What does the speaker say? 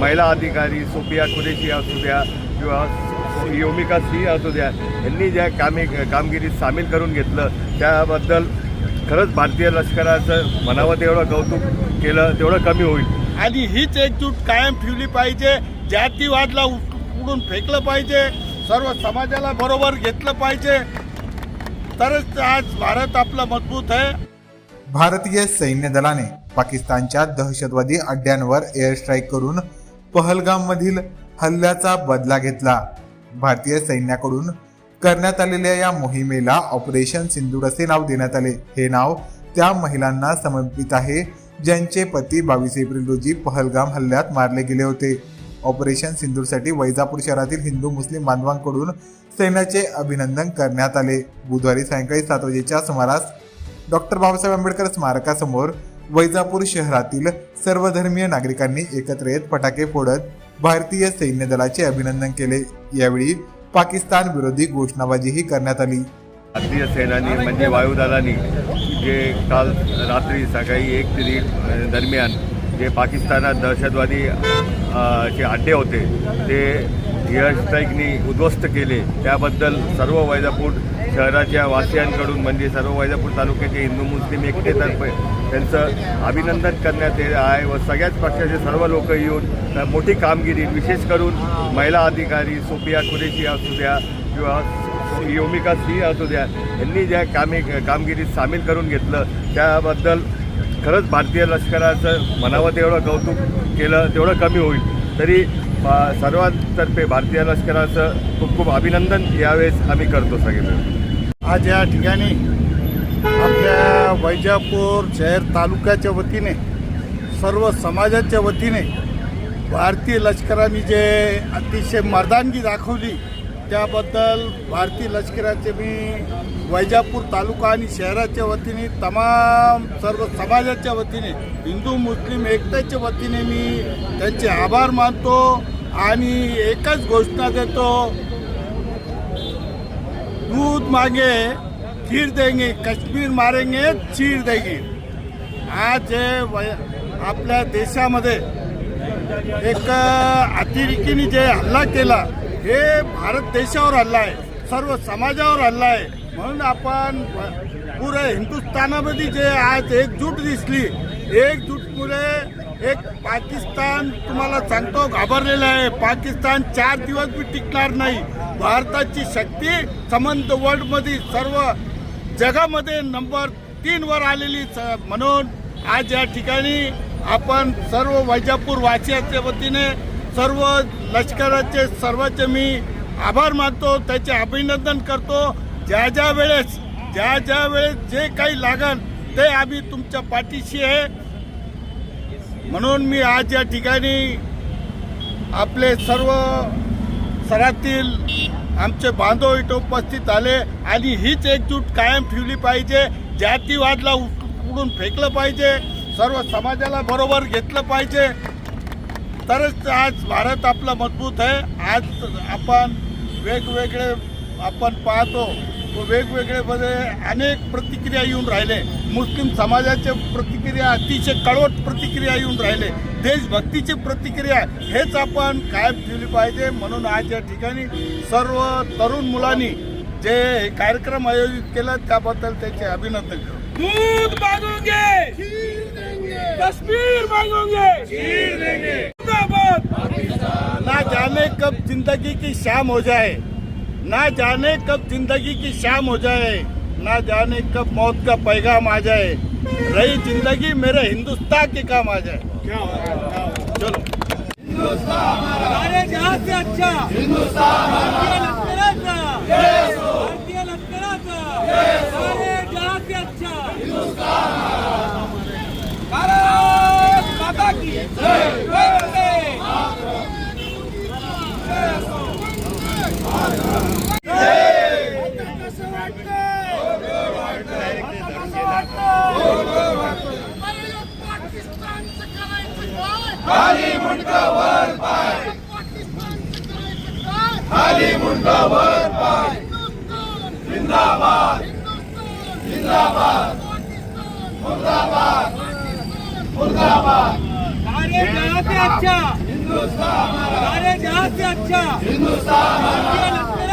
महिला अधिकारी सोफिया कुरेशी असू द्या किंवा योमिका सिंह असू द्या यांनी ज्या कामे कामगिरीत सामील करून घेतलं त्याबद्दल खरंच भारतीय लष्कराचं म्हणावं तेवढं कौतुक केलं तेवढं कमी होईल. आणि हीच एकजूट कायम ठेवली पाहिजे जातीवादला उडून फेकलं पाहिजे सर्व समाजाला बरोबर घेतलं पाहिजे. तरच आज भारत आपला मजबूत आहे. भारतीय सैन्य दलाने पाकिस्तानच्या दहशतवादी अड्ड्यांवर एअर स्ट्राईक करून पहलगाममधील हल्ल्याचा बदला घेतला. भारतीय सैन्याकडून करण्यात आलेल्या या मोहिमेला ऑपरेशन सिंदूर असे नाव देण्यात आले. हे नाव त्या महिलांना समर्पित आहे ज्यांचे पती बावीस एप्रिल रोजी पहलगाम हल्ल्यात मारले गेले होते. ऑपरेशन सिंदूरसाठी वैजापूर शहरातील हिंदू मुस्लिम बांधवांकडून सैन्याचे अभिनंदन करण्यात आले. बुधवारी सायंकाळी सात वाजेच्या सुमारास डॉक्टर बाबासाहेब आंबेडकर स्मारकासमोर वैजापूर शहरातील सर्वधर्मीय नागरिकांनी एकत्र येत फटाके फोडत भारतीय सैन्य दलाचे अभिनंदन केले. यावेळी पाकिस्तान विरोधी घोषणाबाजीही करण्यात आली. भारतीय सेनानी म्हणजे वायुदलानी जे काल रात्री सकाळी एक तरी दरम्यान जे पाकिस्तानात दहशतवादी जे अड्डे होते ते एअर स्ट्राईकनी उद्ध्वस्त केले. त्याबद्दल सर्व वैजापूर शहराच्या वासियांकडून म्हणजे सर्व वैजापूर तालुक्याचे हिंदू मुस्लिम एकटेतर्फे त्यांचं अभिनंदन करण्यात येत आहे व सगळ्याच पक्षाचे सर्व लोक येऊन मोठी कामगिरी विशेष करून महिला अधिकारी सोफिया कुरेशी असू द्या किंवा योमिका सिंह असू द्या यांनी ज्या कामे कामगिरीत सामील करून घेतलं त्याबद्दल खरंच भारतीय लष्कराचं म्हणावं तेवढं कौतुक केलं तेवढं कमी होईल. तरी सर्वांतर्फे भारतीय लष्कराचं खूप खूप अभिनंदन. यावेळेस आम्ही करतो सगळे. आज या ठिकाणी आपल्या वैजापूर शहर तालुक्याच्या वतीने सर्व समाजाच्या वतीने भारतीय लष्कराने जे अतिशय मर्दानगी दाखवली त्याबद्दल भारतीय लष्कराचे मी वैजापूर तालुका आणि शहराच्या वतीने तमाम सर्व समाजाच्या वतीने हिंदू मुस्लिम एकतेच्या वतीने मी त्यांचे आभार मानतो आणि एकच घोषणा देतो. दूध मांगे खीर देंगे कश्मीर मारेंगे चीर देंगे. आज हे वय आपल्या देशामध्ये एक अतिरेकीने जे हल्ला केला हे भारत देशावर हल्ला आहे सर्व समाजावर हल्ला आहे म्हणून आपण पुरे हिंदुस्थानामध्ये जे आज एकजूट दिसली एकजूटमुळे एक पाकिस्तान तुम्हाला सांगतो घाबरलेला आहे. पाकिस्तान चार दिवस बी टिकणार नाही. भारताची शक्ती समंत वर्ल्डमध्ये सर्व जगामध्ये नंबर तीन वर आलेली स- म्हणून आज या ठिकाणी आपण सर्व वैजापूर वासियाच्या वतीने सर्व लष्कराचे सर्वांचे मी आभार मानतो त्याचे अभिनंदन करतो. ज्या ज्या वेळेस ज्या ज्या वेळेस जे काही लागन ते आम्ही तुमच्या पाठीशी आहे. म्हणून मी आज या ठिकाणी आपले सर्व सरातील आमचे बांधव इथं उपस्थित आले आणि हीच एकजूट कायम ठेवली पाहिजे. जातीवादला उडून फेकलं पाहिजे. सर्व समाजाला बरोबर घेतलं पाहिजे. तरच आज भारत आपला मजबूत आहे. आज आपण वेगवेगळे आपण पाहतो व वेगवेगळे मध्ये अनेक प्रतिक्रिया येऊन राहिले. मुस्लिम समाजाचे प्रतिक्रिया अतिशय कडवट प्रतिक्रिया येऊन राहिले. देशभक्तीची प्रतिक्रिया हेच आपण कायम ठेवली पाहिजे. म्हणून आज या ठिकाणी सर्व तरुण मुलांनी जे कार्यक्रम आयोजित केला त्याबद्दल त्याचे अभिनंदन दूध मांगोगे ना जाने कब जिंदगी की शाम हो जाए। ना जाने कब जिंदगी की शाम हो जाए ना जाने कब मौत का पैगाम आ जाए। रही जिंदगी मेरे हिंदुस्तान के काम आ जाए। चलो। जहां से अच्छा। हिंदुस्तान भारतीय लष्कराचा भारतीय लष्कराचा सारे जहां से अच्छा हिंदुस्तान भारत माता की जय वंदे पाकिस्तानचं करायचं काय खाली मुंडका वर पाय पाकिस्तानचं करायचं काय खाली मुंडका वर पाय हिंदुस्तान जिंदाबाद हिंदुस्तान जिंदाबाद पाकिस्तान मुर्दाबाद पाकिस्तान मुर्दाबाद सारे जहां से अच्छा? हिंदुस्तान सारे जहां से अच्छा? हिंदुस्तान भारतीय लष्कराचा